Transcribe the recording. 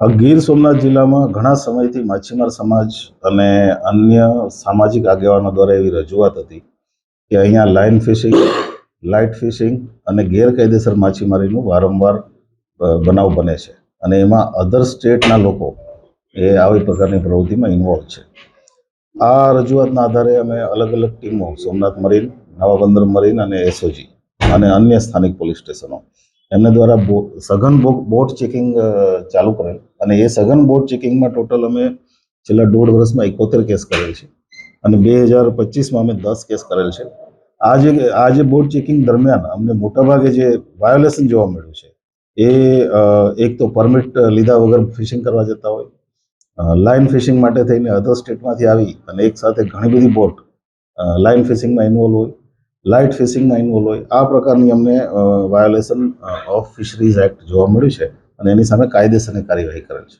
ગીર સોમનાથ જિલ્લામાં ઘણા સમયથી માછીમાર સમાજ અને અન્ય સામાજિક આગેવાનો દ્વારા એવી રજૂઆત હતી કે અહીંયા લાઇન ફિશિંગ, લાઇટ ફિશિંગ અને ગેરકાયદેસર માછીમારીનું વારંવાર બનાવ બને છે. અને એમાં અધર સ્ટેટના લોકો એ આવી પ્રકારની પ્રવૃત્તિમાં ઇન્વોલ્વ છે. આ રજૂઆતના આધારે અમે અલગ અલગ ટીમો, સોમનાથ મરીન નવા બંદર મરીન અને એસઓજી અને અન્ય સ્થાનિક પોલીસ સ્ટેશનો એમને દ્વારા સઘન બોટ ચેકિંગ ચાલુ કરેલ. અને એ સઘન બોટ ચેકિંગમાં ટોટલ અમે છેલ્લા દોઢ વર્ષમાં એકોતેર કેસ કરેલ છે. અને બે હજાર પચીસમાં અમે દસ કેસ કરેલ છે. આ જે આ જે બોટ ચેકિંગ દરમિયાન અમને મોટાભાગે જે વાયોલેશન જોવા મળ્યું છે, એ એક તો પરમિટ લીધા વગર ફિશિંગ કરવા જતા હોય લાઇન ફિશિંગ માટે થઈને અધર સ્ટેટમાંથી આવી અને એક સાથે ઘણી બધી બોટ લાઇન ફિશિંગમાં ઇન્વોલ્વ હોય. લાઇટ ફિશિંગમાં ઇન્વોલ્વ હોય. આ પ્રકારની અમને વાયોલેશન ઓફ ફિશરીઝ એક્ટ જોવા મળ્યું છે અને એની સામે કાયદેસરની કાર્યવાહી કરેલ છે.